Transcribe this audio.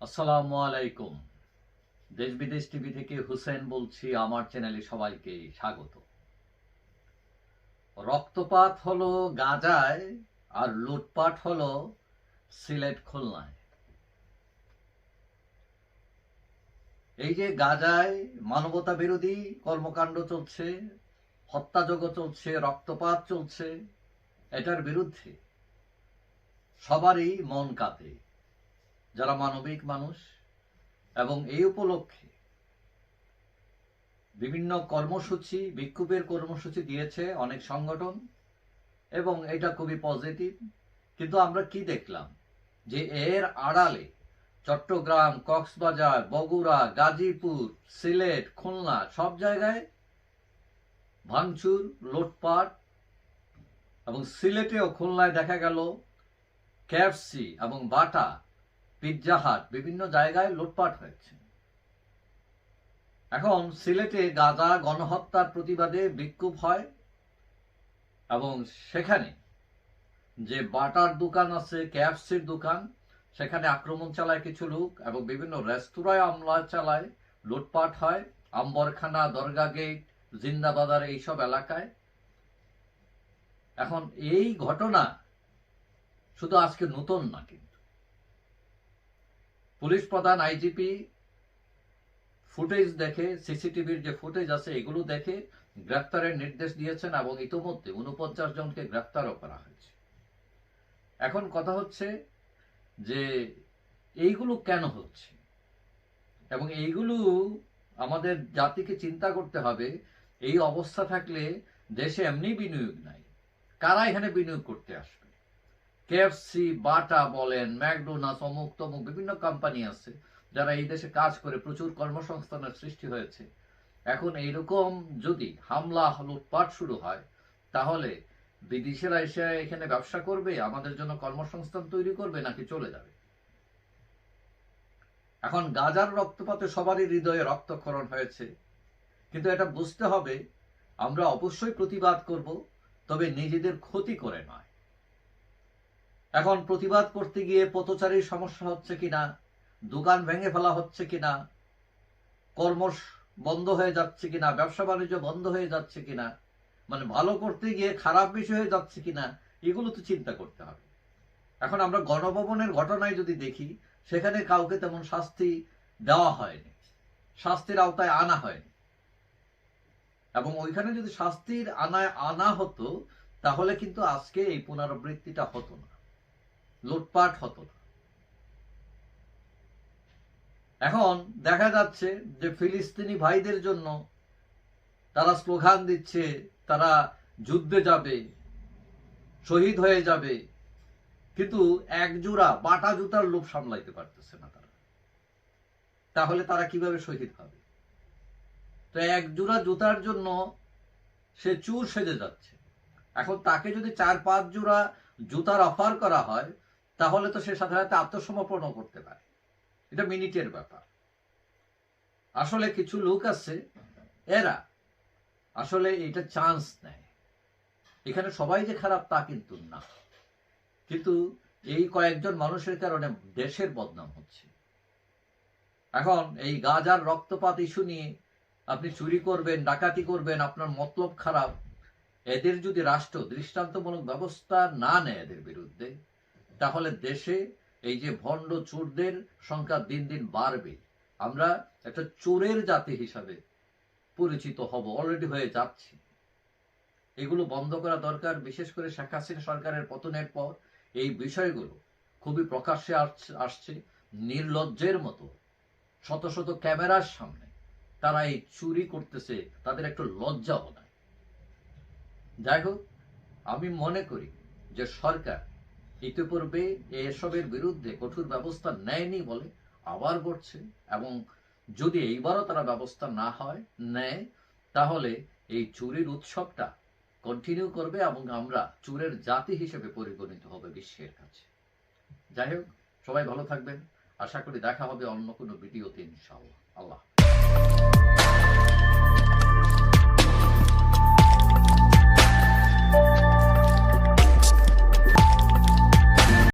আসসালামু আলাইকুম। দেশ বিদেশ টিভি থেকে হুসেন বলছি, আমার চ্যানেলে সবাইকে স্বাগত। রক্তপাত হলো গাজায় আর লুটপাট হলো সিলেট খুলনায়। এই যে গাজায় মানবতা বিরোধী কর্মকাণ্ড চলছে হত্যাযজ্ঞ চলছে, রক্তপাত চলছে, এটার বিরুদ্ধে সবারই মন কাঁপে। যারা মানবিক মানুষ, এবং এই উপলক্ষে বিভিন্ন কর্মসূচি, বিক্ষোভের কর্মসূচি দিয়েছে অনেক সংগঠন, এবং এটা খুবই পজিটিভ কিন্তু আমরা কি দেখলাম? যে এর আড়ালে চট্টগ্রাম, কক্সবাজার, বগুড়া, গাজীপুর, সিলেট, খুলনা সব জায়গায় ভাঙচুর, লোটপাট, এবং সিলেটেও খুলনায় দেখা গেল ক্যাফসি এবং বাটা পিৎজা হাট বিভিন্ন জায়গায় লুটপাট হয়েছে। এখন সিলেটে গাজা গণহত্যার প্রতিবাদে বিক্ষোভ হয় এবং সেখানে যে বাটার দোকান আছে ক্যাফসির দোকান, সেখানে আক্রমণ চালায় কিছু লোক এবং বিভিন্ন রেস্তোরাঁয় আমলা চালায়, লুটপাট হয়, আম্বরখানা, দরগা গেট জিন্দাবাজার এইসব এলাকায়। এখন এই ঘটনা শুধু আজকে নতুন না কিন্তু। পুলিশ প্রধান, আইজিপি ফুটেজ দেখে, সিসিটিভির যে ফুটেজ আছে, এগুলো দেখে গ্রেফতারের নির্দেশ দিয়েছেন এবং ইতোমধ্যে উনপঞ্চাশ জনকে গ্রেফতারও করা হয়েছে। এখন কথা হচ্ছে যে এইগুলো কেন হচ্ছে? এবং এইগুলো আমাদের জাতিকে চিন্তা করতে হবে, এই অবস্থা থাকলে দেশে এমনি বিনিয়োগ নাই। কারা এখানে বিনিয়োগ করতে আসবে? কেএফসি বাটা বলেন, ম্যাকডোনাস, অমুক তমুক বিভিন্ন কোম্পানি আছে, যারা এই দেশে কাজ করে, প্রচুর কর্মসংস্থানের সৃষ্টি হয়েছে। এখন এইরকম যদি হামলা, লুটপাট শুরু হয়, তাহলে বিদেশিরা এসে এখানে ব্যবসা করবে, আমাদের জন্য কর্মসংস্থান তৈরি করবে, নাকি চলে যাবে? এখন গাজার রক্তপাতে সবারই হৃদয়ে রক্তক্ষরণ হয়েছে। কিন্তু এটা বুঝতে হবে, আমরা অবশ্যই প্রতিবাদ করব, তবে নিজেদের ক্ষতি করে নয়। এখন প্রতিবাদ করতে গিয়ে পথচারীর সমস্যা হচ্ছে কিনা, দোকান ভেঙে ফেলা হচ্ছে কিনা কর্ম বন্ধ হয়ে যাচ্ছে কিনা, ব্যবসা বাণিজ্য বন্ধ হয়ে যাচ্ছে কিনা মানে ভালো করতে গিয়ে খারাপ বিষয় হয়ে যাচ্ছে কিনা, এগুলো তো চিন্তা করতে হবে। এখন আমরা গণভবনের ঘটনায় যদি দেখি, সেখানে কাউকে তেমন শাস্তি দেওয়া হয়নি, শাস্তির আওতায় আনা হয়নি। এবং ওইখানে যদি শাস্তির আনায় আনা হতো, তাহলে কিন্তু আজকে এই পুনরাবৃত্তিটা হতো না। লুটপাট হতো। এখন দেখা যাচ্ছে যে ফিলিস্তিনি ভাইদের জন্য তারা স্লোগান দিচ্ছে, তারা যুদ্ধে যাবে, শহীদ হয়ে যাবে, কিন্তু এক জোড়া বাটা জুতার লোভ সামলাইতে পারতেছে না তারা। তাহলে তারা কীভাবে শহীদ হবে? তো এক জোড়া জুতার জন্য সে চুর সেজে যাচ্ছে। এখন তাকে যদি চার পাঁচ জোড়া জুতার অফার করা হয় তাহলে তো সে সাথে সাথে আত্মসমর্পণ করতে পারে। এটা মিনিটের ব্যাপার। আসলে কিছু লোক আছে, এরা আসলে এটা চান্স নেয়। এখানে সবাই যে খারাপ তা কিন্তু না। কিন্তু এই কয়েকজন মানুষের কারণে দেশের বদনাম হচ্ছে। এখন এই গাজার রক্তপাত ইস্যু নিয়ে আপনি চুরি করবেন, ডাকাতি করবেন, আপনার মতলব খারাপ। এদের যদি রাষ্ট্র দৃষ্টান্তমূলক ব্যবস্থা না নেয় এদের বিরুদ্ধে তাহলে দেশে এই যে ভণ্ড চোরদের সংখ্যা দিন দিন বাড়বে। আমরা একটা চোরের জাতি হিসাবে পরিচিত হব অলরেডি হয়ে যাচ্ছি। এগুলো বন্ধ করা দরকার, বিশেষ করে শেখ হাসিনা সরকারের পতনের পর। এই বিষয়গুলো খুবই প্রকাশ্যে আসছে, নির্লজ্জের মতো। শত শত ক্যামেরার সামনে তারা এই চুরি করতেছে, তাদের একটু লজ্জাও নাই যাই হোক, আমি মনে করি যে সরকার ইতিপূর্বে এসবের বিরুদ্ধে কঠোর ব্যবস্থা নেয়নি বলে আবার করছে এবং যদি এইবারও তারা ব্যবস্থা না হয়, নেয়, তাহলে এই চুরির উৎসবটা কন্টিনিউ করবে এবং আমরা চুরের জাতি হিসেবে পরিগণিত হবে বিশ্বের কাছে। যাই হোক, সবাই ভালো থাকবেন। আশা করি দেখা হবে অন্য কোনো ভিডিওতে ইনশাআল্লাহ। আল্লাহ।